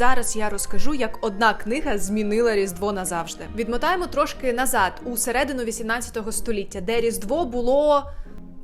Зараз я розкажу, як одна книга змінила Різдво назавжди. Відмотаємо трошки назад, у середину 18 століття, де Різдво було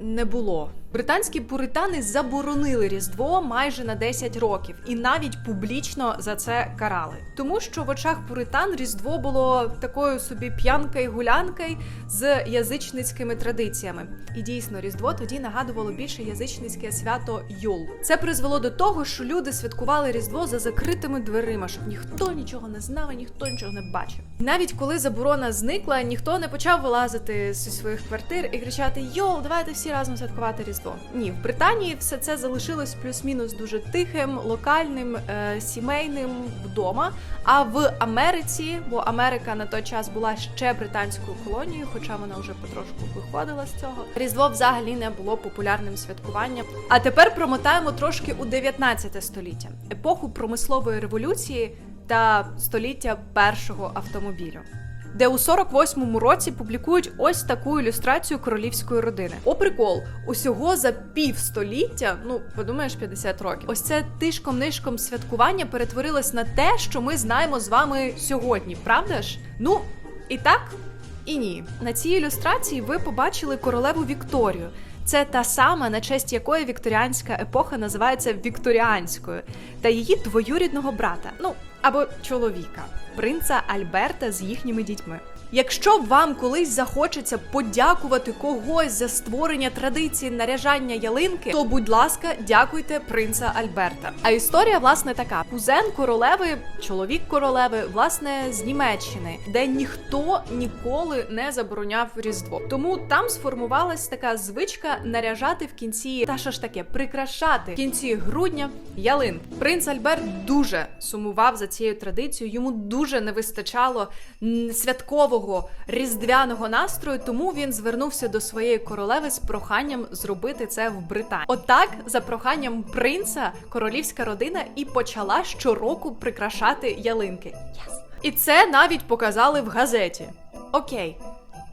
не було. Британські пуритани заборонили Різдво майже на 10 років і навіть публічно за це карали. Тому що в очах пуритан Різдво було такою собі п'янкою гулянкою з язичницькими традиціями. І дійсно, Різдво тоді нагадувало більше язичницьке свято Йол. Це призвело до того, що люди святкували Різдво за закритими дверима, щоб ніхто нічого не знав і ніхто нічого не бачив. І навіть коли заборона зникла, ніхто не почав вилазити зі своїх квартир і кричати Йол, давайте всі разом святкувати Різдво. Ні, в Британії все це залишилось плюс-мінус дуже тихим, локальним, е, сімейним вдома. А в Америці, бо Америка на той час була ще британською колонією, хоча вона вже потрошку виходила з цього. Різдво взагалі не було популярним святкуванням. А тепер промотаємо трошки у 19 століття, епоху промислової революції та століття першого автомобілю. Де у 48-му році публікують ось таку ілюстрацію королівської родини. О, прикол, усього за півстоліття, ну подумаєш, 50 років. Ось це тишком-нишком святкування перетворилось на те, що ми знаємо з вами сьогодні, правда ж? Ну і так, і ні. На цій ілюстрації ви побачили королеву Вікторію. Це та сама, на честь якої вікторіанська епоха називається вікторіанською, та її двоюрідного брата, ну або чоловіка, принца Альберта з їхніми дітьми. Якщо вам колись захочеться подякувати когось за створення традиції наряжання ялинки, то будь ласка, дякуйте принца Альберта. А історія власне така: кузен королеви, чоловік королеви, власне, з Німеччини, де ніхто ніколи не забороняв різдво. Тому там сформувалась така звичка наряжати в кінці, та що ж таке, прикрашати в кінці грудня ялин. Принц Альберт дуже сумував за цією традицією. Йому дуже не вистачало святкового різдвяного настрою, тому він звернувся до своєї королеви з проханням зробити це в Британії. Отак, за проханням принца, королівська родина і почала щороку прикрашати ялинки. Yes. І це навіть показали в газеті. Окей.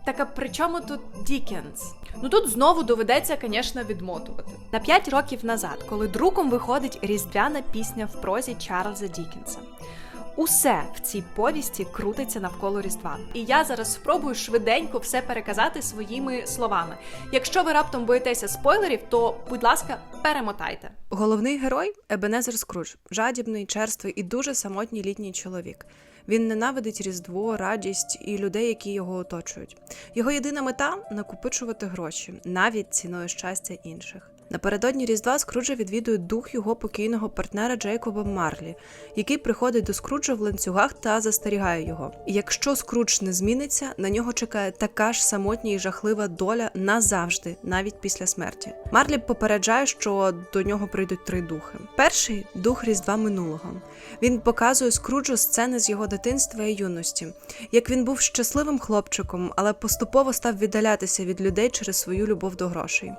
Так а при чому тут Дікенс? Ну тут знову доведеться, звісно, відмотувати. На 5 років назад, коли друком виходить різдвяна пісня в прозі Чарльза Дікенса. Усе в цій повісті крутиться навколо Різдва. І я зараз спробую швиденько все переказати своїми словами. Якщо ви раптом боїтеся спойлерів, то, будь ласка, перемотайте. Головний герой Ебенезер Скрудж, жадібний, черствий і дуже самотній літній чоловік. Він ненавидить Різдво, радість і людей, які його оточують. Його єдина мета накопичувати гроші, навіть ціною щастя інших. Напередодні Різдва Скруджа відвідує дух його покійного партнера Джейкоба Марлі, який приходить до Скруджа в ланцюгах та застерігає його. І якщо Скрудж не зміниться, на нього чекає така ж самотня і жахлива доля назавжди, навіть після смерті. Марлі попереджає, що до нього прийдуть три духи. Перший дух Різдва минулого. Він показує Скруджу сцени з його дитинства і юності, як він був щасливим хлопчиком, але поступово став віддалятися від людей через свою любов до грошей.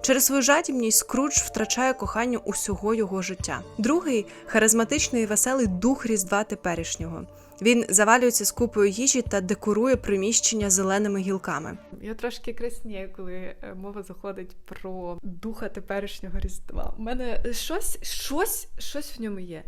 Через свою жадібність Скрудж втрачає кохання усього його життя. Другий харизматичний і веселий дух Різдва теперішнього. Він завалюється з купою їжі та декорує приміщення зеленими гілками. Я трошки краснію, коли е, мова заходить про духа теперішнього різдва. У мене щось, щось, щось в ньому є.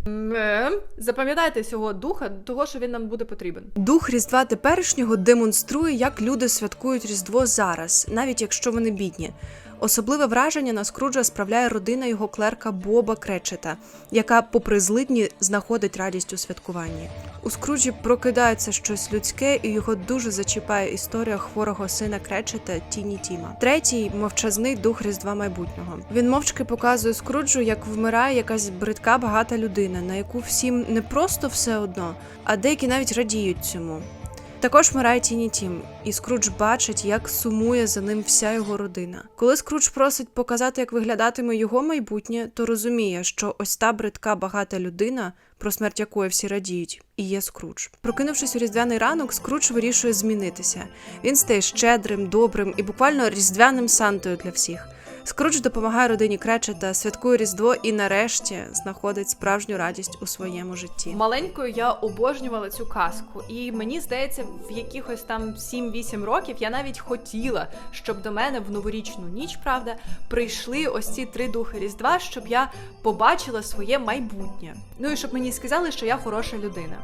Запам'ятайте цього духа, того що він нам буде потрібен. Дух Різдва теперішнього демонструє, як люди святкують Різдво зараз, навіть якщо вони бідні. Особливе враження на Скруджа справляє родина його клерка Боба Кречета, яка, попри злидні, знаходить радість у святкуванні. У Скруджі прокидається щось людське, і його дуже зачіпає історія хворого сина Кречета Тіні Тіма. Третій мовчазний дух Різдва майбутнього. Він мовчки показує Скруджу, як вмирає якась бридка багата людина, на яку всім не просто все одно, а деякі навіть радіють цьому. Також вмирає Тіні Тім, і Скрудж бачить, як сумує за ним вся його родина. Коли Скрудж просить показати, як виглядатиме його майбутнє, то розуміє, що ось та бридка багата людина, про смерть якої всі радіють, і є Скрудж. Прокинувшись у різдвяний ранок, Скрудж вирішує змінитися. Він стає щедрим, добрим і буквально різдвяним сантою для всіх. Скрудж допомагає родині Кречета, святкує Різдво і нарешті знаходить справжню радість у своєму житті. Маленькою я обожнювала цю казку, і мені здається, в якихось там 7-8 років я навіть хотіла, щоб до мене в новорічну ніч, правда, прийшли ось ці три духи Різдва, щоб я побачила своє майбутнє. Ну і щоб мені сказали, що я хороша людина.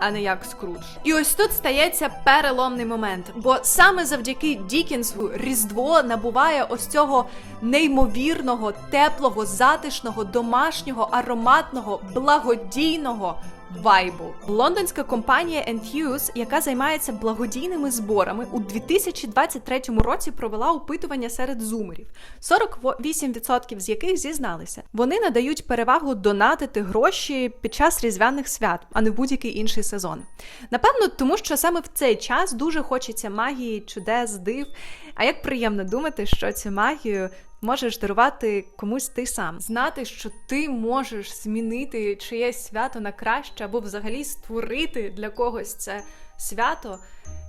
А не як Скрудж. І ось тут стається переломний момент, бо саме завдяки Дікінсу Різдво набуває ось цього неймовірного, теплого, затишного, домашнього, ароматного, благодійного. Вайбу лондонська компанія Enthuse, яка займається благодійними зборами, у 2023 році провела опитування серед зумерів, 48% з яких зізналися, вони надають перевагу донатити гроші під час різдвяних свят, а не в будь-який інший сезон. Напевно, тому що саме в цей час дуже хочеться магії, чудес, див. А як приємно думати, що цю магію можеш дарувати комусь ти сам, знати, що ти можеш змінити чиєсь свято на краще, або взагалі створити для когось це свято.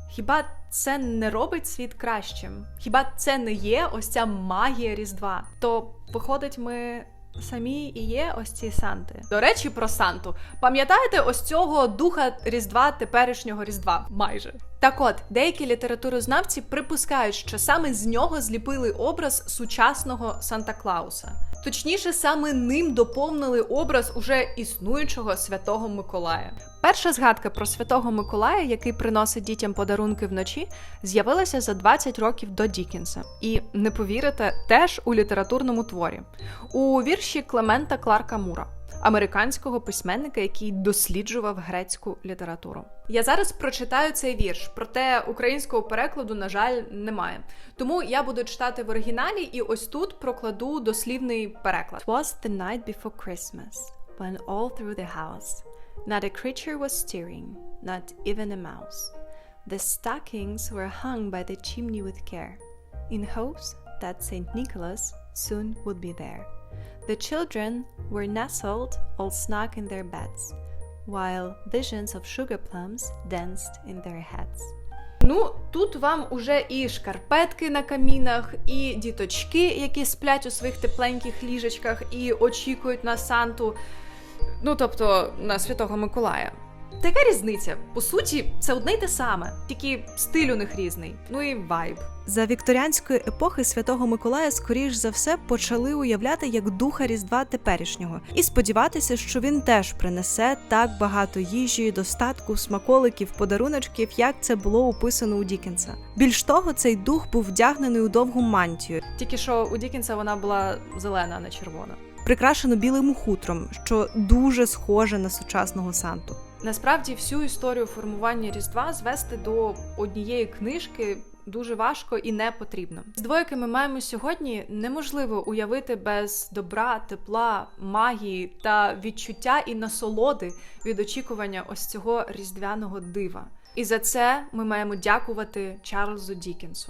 Хіба це не робить світ кращим? Хіба це не є ось ця магія Різдва? То виходить, ми самі і є ось ці Санти. До речі, про Санту. Пам'ятаєте ось цього духа Різдва теперішнього Різдва? Майже. Так от, деякі літературознавці припускають, що саме з нього зліпили образ сучасного Санта Клауса. Точніше, саме ним доповнили образ уже існуючого святого Миколая. Перша згадка про святого Миколая, який приносить дітям подарунки вночі, з'явилася за 20 років до Дікінса. І не повірите, теж у літературному творі у вірші Клемента Кларка Мура американського письменника, який досліджував грецьку літературу. Я зараз прочитаю цей вірш, проте українського перекладу, на жаль, немає. Тому я буду читати в оригіналі, і ось тут прокладу дослівний переклад. It was the night before Christmas, when all through the house not a creature was stirring, not even a mouse. The stockings were hung by the chimney with care, in hopes that Saint Nicholas soon would be there. The children were nestled all snug in their beds, while visions of sugar plums danced in their heads. Ну, тут вам уже і шкарпетки на камінах, і діточки, які сплять у своїх тепленьких ліжечках і очікують на Санту, ну тобто на Святого Миколая. Така різниця. По суті, це одне й те саме, тільки стиль у них різний. Ну і вайб. За вікторіанської епохи святого Миколая, скоріш за все, почали уявляти як духа Різдва теперішнього і сподіватися, що він теж принесе так багато їжі, достатку, смаколиків, подаруночків, як це було описано у Дікенса. Більш того, цей дух був вдягнений у довгу мантію, Тільки що у Дікінса вона була зелена, а не червона. прикрашену білим хутром, що дуже схоже на сучасного Санту. Насправді всю історію формування Різдва звести до однієї книжки дуже важко і не потрібно. Різдво, яке ми маємо сьогодні, неможливо уявити без добра, тепла, магії та відчуття і насолоди від очікування ось цього різдвяного дива. І за це ми маємо дякувати Чарльзу Дікінсу.